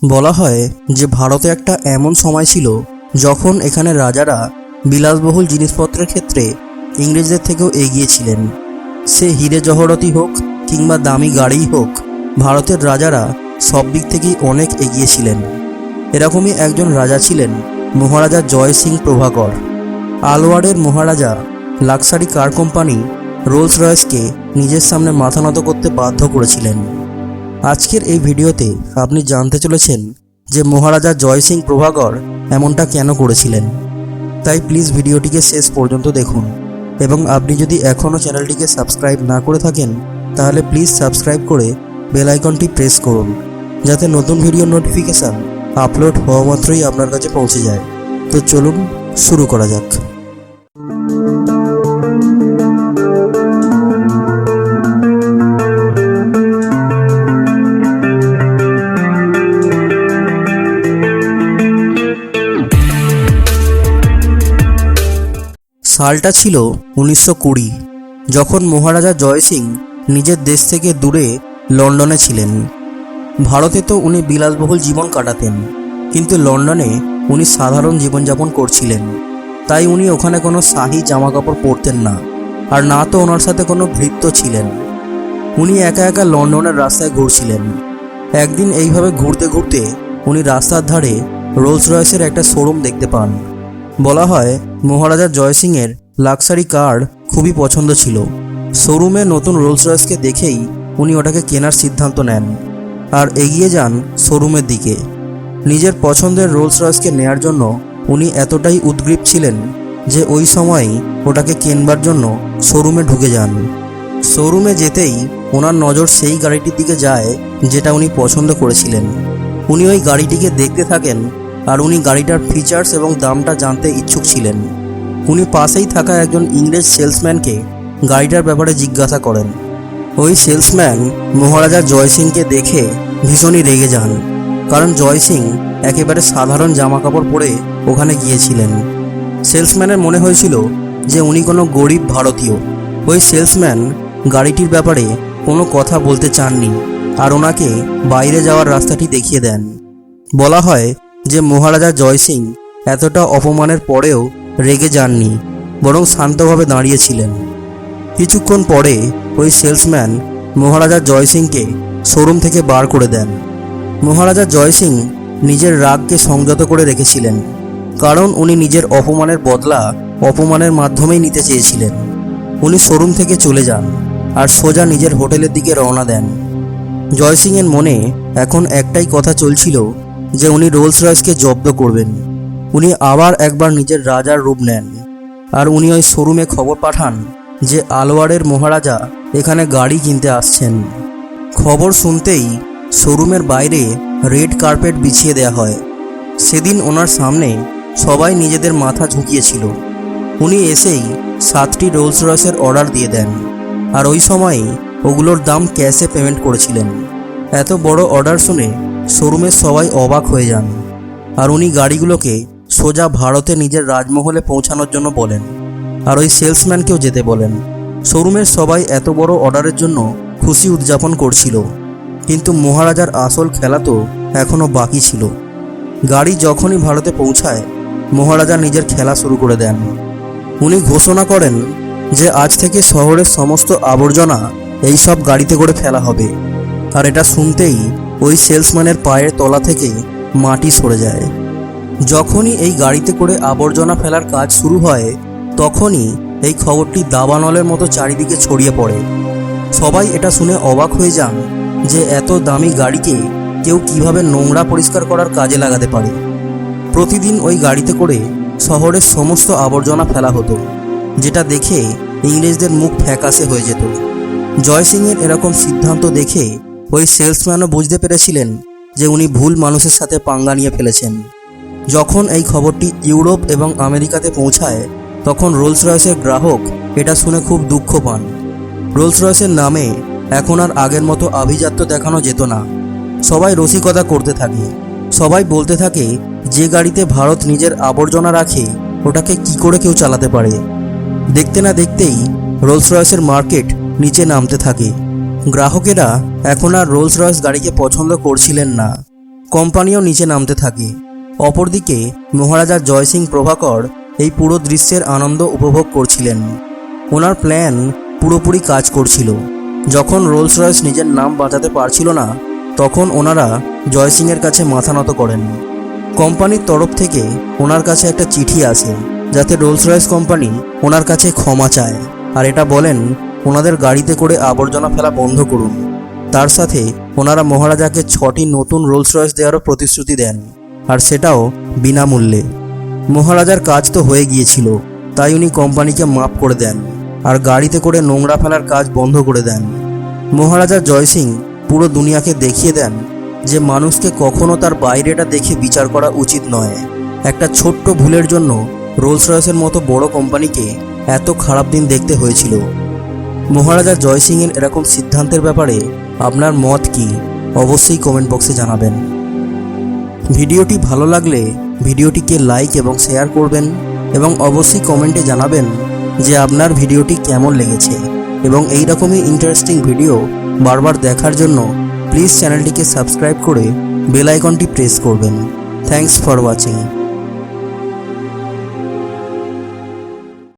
বলা হয় যে ভারতে একটা এমন সময় ছিল যখন এখানে রাজারা বিলাসবহুল জিনিসপত্রের ক্ষেত্রে ইংরেজদের থেকেও এগিয়ে ছিলেন। সে হিরে জহরতি হোক কিংবা দামি গাড়িই হোক, ভারতের রাজারা সব দিক থেকেই অনেক এগিয়ে ছিলেন। এরকমই একজন রাজা ছিলেন মহারাজা জয় সিং প্রভাকর। আলওয়ারের মহারাজা লাক্সারি কার কোম্পানি রোলস রয়েসকে নিজের সামনে মাথা নত করতে বাধ্য করেছিলেন। আজকের এই ভিডিওতে আপনি জানতে চলেছেন যে মহারাজা জয় সিং প্রভাকর এমনটা কেন করেছিলেন। তাই প্লিজ ভিডিওটিকে শেষ পর্যন্ত দেখুন এবং আপনি যদি এখনও চ্যানেলটিকে সাবস্ক্রাইব না করে থাকেন, তাহলে প্লিজ সাবস্ক্রাইব করে বেল আইকনটি প্রেস করুন, যাতে নতুন ভিডিও নোটিফিকেশান আপলোড হওয়া মাত্রই আপনার কাছে পৌঁছে যায়। তো চলুন শুরু করা যাক। সালটা ছিল উনিশশো কুড়ি, যখন মহারাজা জয় সিং নিজের দেশ থেকে দূরে লন্ডনে ছিলেন। ভারতে তো উনি বিলাসবহুল জীবন কাটাতেন, কিন্তু লন্ডনে উনি সাধারণ জীবনযাপন করছিলেন। তাই উনি ওখানে কোনো শাহি জামা কাপড় পরতেন না, আর না তো ওনার সাথে কোনো ভৃত্য ছিলেন। উনি একা একা লন্ডনের রাস্তায় ঘুরছিলেন। একদিন এইভাবে ঘুরতে ঘুরতে উনি রাস্তার ধারে রোলস রয়েসের একটা শোরুম দেখতে পান। বলা হয়, মহারাজা জয় সিংয়ের লাক্সারি কার খুবই পছন্দ ছিল। শোরুমে নতুন রোলস রয়েসকে দেখেই উনি ওটাকে কেনার সিদ্ধান্ত নেন আর এগিয়ে যান শোরুমের দিকে। নিজের পছন্দের রোলস রয়েসকে নেয়ার জন্য উনি এতটাই উদ্গ্রীব ছিলেন যে ওই সময়ই ওটাকে কেনবার জন্য শোরুমে ঢুকে যান। শোরুমে যেতেই ওনার নজর সেই গাড়িটির দিকে যায় যেটা উনি পছন্দ করেছিলেন। উনি ওই গাড়িটিকে দেখতে থাকেন আর উনি গাড়িটার ফিচার্স এবং দামটা জানতে ইচ্ছুক ছিলেন। উনি পাশেই থাকা একজন ইংরেজ সেলসম্যানকে গাড়িটার ব্যাপারে জিজ্ঞাসা করেন। ওই সেলসম্যান মহারাজা জয় সিংকে দেখে ভীষণই রেগে যান, কারণ জয় সিং একেবারে সাধারণ জামা কাপড় পরে ওখানে গিয়েছিলেন। সেলসম্যানের মনে হয়েছিল যে উনি কোনো গরিব ভারতীয়। ওই সেলসম্যান গাড়িটির ব্যাপারে কোনো কথা বলতে চাননি আর ওনাকে বাইরে যাওয়ার রাস্তাটি দেখিয়ে দেন। বলা হয় যে মহারাজা জয় সিং এতটা অপমানের পরেও রেগে যাননি, বরং শান্তভাবে দাঁড়িয়েছিলেন। কিছুক্ষণ পরে ওই সেলসম্যান মহারাজা জয় সিংকে শোরুম থেকে বার করে দেন। মহারাজা জয় সিং নিজের রাগকে সংযত করে রেখেছিলেন, কারণ উনি নিজের অপমানের বদলা অপমানের মাধ্যমেই নিতে চেয়েছিলেন। উনি শোরুম থেকে চলে যান আর সোজা নিজের হোটেলের দিকে রওনা দেন। জয় সিংয়ের মনে এখন একটাই কথা চলছিল যে উনি রোলস রয়েসকে জব্দ করবেন। উনি আবার একবার নিজের রাজার রূপ নেন। আর উনি ওই শোরুমে খবর পাঠান যে আলোয়ারের মহারাজা এখানে গাড়ি কিনতে আসছেন। খবর শুনতেই শোরুমের বাইরে রেড কার্পেট বিছিয়ে দেয়া হয়। সেদিন ওনার সামনে সবাই নিজেদের মাথা ঝুঁকিয়েছিল। উনি এসেই সাতটি রোলস রয়েসের অর্ডার দিয়ে দেন। আর ওই সময়ে ওগুলোর দাম ক্যাশে পেমেন্ট করেছিলেন। এত বড় অর্ডার শুনে শোরুমের সবাই অবাক হয়ে যান। আর উনি গাড়িগুলোকে সোজা ভারতে নিজের রাজমহলে পৌঁছানোর জন্য বলেন। আর ওই সেলসম্যানকেও যেতে বলেন। শোরুমের সবাই এত বড় অর্ডারের জন্য খুশি উদযাপন করছিল। কিন্তু মহারাজার আসল খেলা তো এখনও বাকি ছিল। গাড়ি যখনই ভারতে পৌঁছায়, মহারাজা নিজের খেলা শুরু করে দেন। উনি ঘোষণা করেন যে আজ থেকে শহরের সমস্ত আবর্জনা এই সব গাড়িতে করে ফেলা হবে। আর এটা শুনতেই ওই সেলসম্যানের পায়ের তলা থেকে মাটি সরে যায়। যখনই এই গাড়িতে করে আবর্জনা ফেলার কাজ শুরু হয়, তখনই এই খবরটি দাবানলের মতো চারিদিকে ছড়িয়ে পড়ে। সবাই এটা শুনে অবাক হয়ে যান যে এত দামি গাড়িকে কেউ কীভাবে নোংরা পরিষ্কার করার কাজে লাগাতে পারে। প্রতিদিন ওই গাড়িতে করে শহরের সমস্ত আবর্জনা ফেলা হতো, যেটা দেখে ইংরেজদের মুখ ফ্যাকাশে হয়ে যেত। জয় সিংয়ের এরকম সিদ্ধান্ত দেখে ওই সেলসম্যানও বুঝতে পেরেছিলেন যে উনি ভুল মানুষের সাথে পাঙ্গা নিয়ে ফেলেছেন। যখন এই খবরটি ইউরোপ এবং আমেরিকাতে পৌঁছায়, তখন রোলস রয়েসের গ্রাহক এটা শুনে খুব দুঃখ পান। রোলস রয়েসের নামে এখন আর আগের মতো আভিজাত্য দেখানো যেত না। সবাই রসিকতা করতে থাকে। সবাই বলতে থাকে, যে গাড়িতে ভারত নিজের আবর্জনা রাখে, ওটাকে কি করে কেউ চালাতে পারে? দেখতে না দেখতেই রোলস রয়েসের মার্কেট নিচে নামতে থাকে। গ্রাহকেরা এখন আর রোলস রয়েস গাড়িকে পছন্দ করছিলেন না। কোম্পানিও নিচে নামতে থাকে। অপরদিকে, মহারাজা জয়সিং প্রভাকর এই পুরো দৃশ্যের আনন্দ উপভোগ করছিলেন। ওনার প্ল্যান পুরোপুরি কাজ করছিল। যখন রোলস রয়েস নিজের নাম বাঁচাতে পারছিল না, তখন ওনারা জয়সিংয়ের কাছে মাথা নত করেন। কোম্পানির তরফ থেকে ওনার কাছে একটা চিঠি আসে, যাতে রোলস রয়েস কোম্পানি ওনার কাছে ক্ষমা চায়। আর এটা বলেন ওনাদের গাড়িতে করে আবর্জনা ফেলা বন্ধ করুন। তার সাথে ওনারা মহারাজাকে ছটি নতুন রোলস রয়েস দেওয়ারও প্রতিশ্রুতি দেন, আর সেটাও বিনামূল্যে। মহারাজার কাজ তো হয়ে গিয়েছিল, তাই উনি কোম্পানিকে মাফ করে দেন, আর গাড়িতে করে নোংরা ফেলার কাজ বন্ধ করে দেন। মহারাজা জয়সিং পুরো দুনিয়াকে দেখিয়ে দেন যে মানুষকে কখনো তার বাইরেটা দেখে বিচার করা উচিত নয়। একটা ছোট্ট ভুলের জন্য রোলস রয়েসের মতো বড় কোম্পানিকে এত খারাপ দিন দেখতে হয়েছিল। মহারাজা জয়সিংয়ের এরকম সিদ্ধান্তের ব্যাপারে আপনার মত কি? অবশ্যই কমেন্ট বক্সে জানাবেন। ভিডিওটি ভালো লাগলে ভিডিওটিকে লাইক এবং শেয়ার করবেন এবং অবশ্যই কমেন্টে জানাবেন যে আপনার ভিডিওটি কেমন লেগেছে এবং এই রকমই ইন্টারেস্টিং ভিডিও বারবার দেখার জন্য প্লিজ চ্যানেলটিকে সাবস্ক্রাইব করে বেল আইকনটি প্রেস করবেন। Thanks for watching